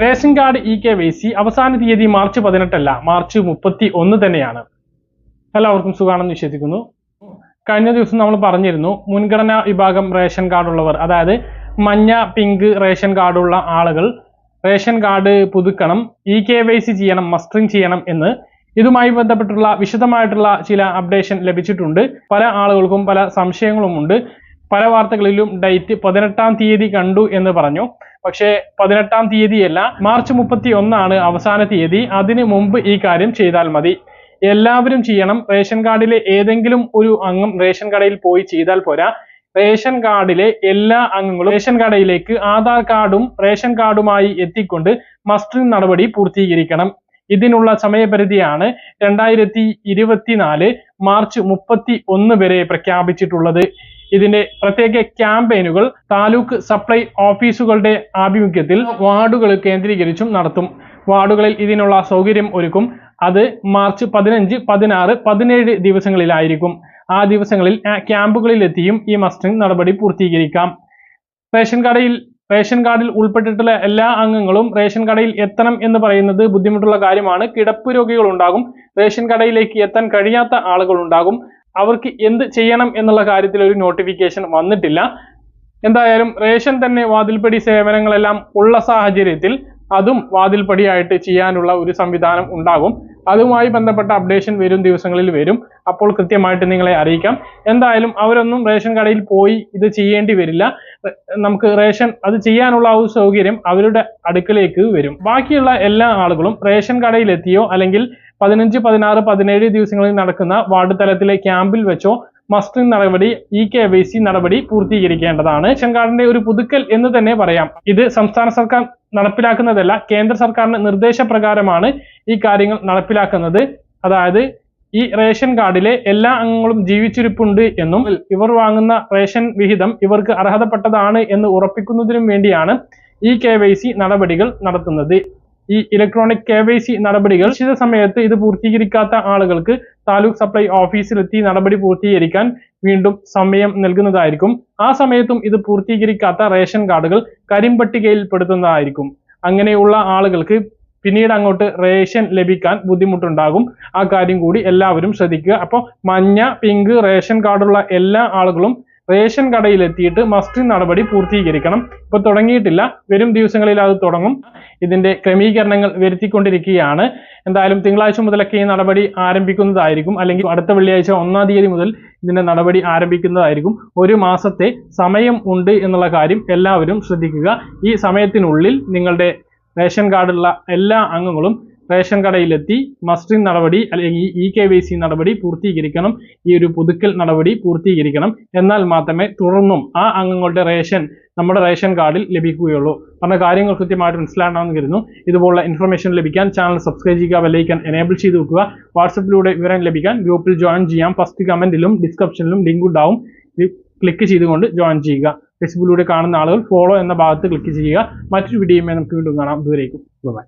Ration card e K Y C അവസാന തീയതി March പതിനെട്ടല്ല March മുപ്പത്തി ഒന്ന് തന്നെയാണ്. എല്ലാവർക്കും സുഖാണെന്ന് വിശ്വസിക്കുന്നു. കഴിഞ്ഞ ദിവസം നമ്മൾ പറഞ്ഞിരുന്നു മുൻഗണനാ വിഭാഗം റേഷൻ കാർഡ് ഉള്ളവർ അതായത് മഞ്ഞ പിങ്ക് റേഷൻ കാർഡുള്ള ആളുകൾ റേഷൻ കാർഡ് പുതുക്കണം ഇ കെ വൈ സി ചെയ്യണം മസ്റ്ററിംഗ് ചെയ്യണം എന്ന് ഇതുമായി ബന്ധപ്പെട്ടുള്ള വിശദമായിട്ടുള്ള ചില അപ്ഡേഷൻ ലഭിച്ചിട്ടുണ്ട്. പല ആളുകൾക്കും പല സംശയങ്ങളുമുണ്ട്. പല വാർത്തകളിലും ഡേറ്റ് പതിനെട്ടാം തീയതി കണ്ടു എന്ന് പറഞ്ഞു. പക്ഷേ പതിനെട്ടാം തീയതിയല്ല മാർച്ച് മുപ്പത്തി ഒന്നാണ് അവസാന തീയതി. അതിനു മുമ്പ് ഈ കാര്യം ചെയ്താൽ മതി. എല്ലാവരും ചെയ്യണം. റേഷൻ കാർഡിലെ ഏതെങ്കിലും ഒരു അംഗം റേഷൻ കടയിൽ പോയി ചെയ്താൽ പോരാ. റേഷൻ കാർഡിലെ എല്ലാ അംഗങ്ങളും റേഷൻ കടയിലേക്ക് ആധാർ കാർഡും റേഷൻ കാർഡുമായി എത്തിക്കൊണ്ട് മസ്റ്ററിംഗ് നടപടി പൂർത്തീകരിക്കണം. ഇതിനുള്ള സമയപരിധിയാണ് രണ്ടായിരത്തി ഇരുപത്തിനാല് മാർച്ച് മുപ്പത്തി ഒന്ന് വരെ പ്രഖ്യാപിച്ചിട്ടുള്ളത്. ഇതിന്റെ പ്രത്യേക ക്യാമ്പയിനുകൾ താലൂക്ക് സപ്ലൈ ഓഫീസുകളുടെ ആഭിമുഖ്യത്തിൽ വാർഡുകൾ കേന്ദ്രീകരിച്ചും നടത്തും. വാർഡുകളിൽ ഇതിനുള്ള സൗകര്യം ഒരുക്കും. അത് മാർച്ച് പതിനഞ്ച് പതിനാറ് പതിനേഴ് ദിവസങ്ങളിലായിരിക്കും. ആ ദിവസങ്ങളിൽ ക്യാമ്പുകളിലെത്തിയും ഈ മസ്റ്ററിംഗ് നടപടി പൂർത്തീകരിക്കാം. റേഷൻ കടയിൽ റേഷൻ കാർഡിൽ ഉൾപ്പെട്ടിട്ടുള്ള എല്ലാ അംഗങ്ങളും റേഷൻ കടയിൽ എത്തണം എന്ന് പറയുന്നത് ബുദ്ധിമുട്ടുള്ള കാര്യമാണ്. കിടപ്പ് രോഗികൾ ഉണ്ടാകും. റേഷൻ കടയിലേക്ക് എത്താൻ കഴിയാത്ത ആളുകൾ ഉണ്ടാകും. അവർക്ക് എന്ത് ചെയ്യണം എന്നുള്ള കാര്യത്തിൽ ഒരു നോട്ടിഫിക്കേഷൻ വന്നിട്ടില്ല. എന്തായാലും റേഷൻ തന്നെ വാതിൽപ്പടി സേവനങ്ങളെല്ലാം ഉള്ള സാഹചര്യത്തിൽ അതും വാതിൽപ്പടിയായിട്ട് ചെയ്യാനുള്ള ഒരു സംവിധാനം ഉണ്ടാകും. അതുമായി ബന്ധപ്പെട്ട അപ്ഡേഷൻ വരും ദിവസങ്ങളിൽ വരും. അപ്പോൾ കൃത്യമായിട്ട് നിങ്ങളെ അറിയിക്കാം. എന്തായാലും അവരൊന്നും റേഷൻ കടയിൽ പോയി ഇത് ചെയ്യേണ്ടി വരില്ല. നമുക്ക് റേഷൻ അത് ചെയ്യാനുള്ള ആ ഒരു സൗകര്യം അവരുടെ അടുക്കലേക്ക് വരും. ബാക്കിയുള്ള എല്ലാ ആളുകളും റേഷൻ കടയിൽ എത്തിയോ അല്ലെങ്കിൽ പതിനഞ്ച് പതിനാറ് പതിനേഴ് ദിവസങ്ങളിൽ നടക്കുന്ന വാർഡ് തലത്തിലെ ക്യാമ്പിൽ വെച്ചോ മസ്റ്ററിംഗ് നടപടി ഇ കെ വൈ സി നടപടി പൂർത്തീകരിക്കേണ്ടതാണ്. റേഷൻ ഒരു പുതുക്കൽ എന്ന് തന്നെ പറയാം. ഇത് സംസ്ഥാന സർക്കാർ നടപ്പിലാക്കുന്നതല്ല. കേന്ദ്ര സർക്കാരിന്റെ നിർദ്ദേശപ്രകാരമാണ് ഈ കാര്യങ്ങൾ നടപ്പിലാക്കുന്നത്. അതായത് ഈ റേഷൻ കാർഡിലെ എല്ലാ അംഗങ്ങളും ജീവിച്ചിരിപ്പുണ്ട് എന്നും ഇവർ വാങ്ങുന്ന റേഷൻ വിഹിതം ഇവർക്ക് അർഹതപ്പെട്ടതാണ് എന്ന് ഉറപ്പിക്കുന്നതിനും വേണ്ടിയാണ് ഈ കെ നടപടികൾ നടത്തുന്നത്. ഈ ഇലക്ട്രോണിക് കെ നടപടികൾ നിശ്ചിത സമയത്ത് ഇത് പൂർത്തീകരിക്കാത്ത ആളുകൾക്ക് താലൂക്ക് സപ്ലൈ ഓഫീസിലെത്തി നടപടി പൂർത്തീകരിക്കാൻ വീണ്ടും സമയം നൽകുന്നതായിരിക്കും. ആ സമയത്തും ഇത് പൂർത്തീകരിക്കാത്ത റേഷൻ കാർഡുകൾ കരിമ്പട്ടികയിൽ പെടുത്തുന്നതായിരിക്കും. അങ്ങനെയുള്ള ആളുകൾക്ക് പിന്നീട് അങ്ങോട്ട് റേഷൻ ലഭിക്കാൻ ബുദ്ധിമുട്ടുണ്ടാകും. ആ കാര്യം കൂടി എല്ലാവരും ശ്രദ്ധിക്കുക. അപ്പോൾ മഞ്ഞ പിങ്ക് റേഷൻ കാർഡുള്ള എല്ലാ ആളുകളും റേഷൻ കടയിൽ എത്തിയിട്ട് മസ്റ്ററിംഗ് നടപടി പൂർത്തീകരിക്കണം. ഇപ്പൊ തുടങ്ങിയിട്ടില്ല. വരും ദിവസങ്ങളിൽ അത് തുടങ്ങും. ഇതിന്റെ ക്രമീകരണങ്ങൾ വരുത്തിക്കൊണ്ടിരിക്കുകയാണ്. എന്തായാലും തിങ്കളാഴ്ച മുതലൊക്കെ ഈ നടപടി ആരംഭിക്കുന്നതായിരിക്കും. അല്ലെങ്കിൽ അടുത്ത വെള്ളിയാഴ്ച ഒന്നാം തീയതി മുതൽ ഇതിന്റെ നടപടി ആരംഭിക്കുന്നതായിരിക്കും. ഒരു മാസത്തെ സമയം ഉണ്ട് എന്നുള്ള കാര്യം എല്ലാവരും ശ്രദ്ധിക്കുക. ഈ സമയത്തിനുള്ളിൽ നിങ്ങളുടെ റേഷൻ കാർഡുള്ള എല്ലാ അംഗങ്ങളും റേഷൻ കടയിലെത്തി മസ്റ്ററിംഗ് നടപടി അല്ലെങ്കിൽ ഇ കെ വൈ സി നടപടി പൂർത്തീകരിക്കണം. ഈ ഒരു പുതുക്കൽ നടപടി പൂർത്തീകരിക്കണം. എന്നാൽ മാത്രമേ തുടർന്നും ആ അംഗങ്ങളുടെ റേഷൻ നമ്മുടെ റേഷൻ കാർഡിൽ ലഭിക്കുകയുള്ളൂ. പറഞ്ഞ കാര്യങ്ങൾ കൃത്യമായിട്ട് മനസ്സിലാകണമെന്ന് കരുതുന്നു. ഇതുപോലുള്ള ഇൻഫർമേഷൻ ലഭിക്കാൻ ചാനൽ സബ്സ്ക്രൈബ് ചെയ്യുക ബെല്ലൈക്കൻ എനേബിൾ ചെയ്ത് വെക്കുക. വാട്സപ്പിലൂടെ വിവരം ലഭിക്കാൻ ഗ്രൂപ്പിൽ ജോയിൻ ചെയ്യാം. ഫസ്റ്റ് കമന്റിലും ഡിസ്ക്രിപ്ഷനിലും ലിങ്ക് ഉണ്ടാവും. ക്ലിക്ക് ചെയ്തുകൊണ്ട് ജോയിൻ ചെയ്യുക. ഫേസ്ബുക്കിലൂടെ കാണുന്ന ആളുകൾ ഫോളോ എന്ന ഭാഗത്ത് ക്ലിക്ക് ചെയ്യുക. മറ്റൊരു വീഡിയോയുമായി നമുക്ക് വീണ്ടും കാണാം. ദൂരേക്കും ബൈ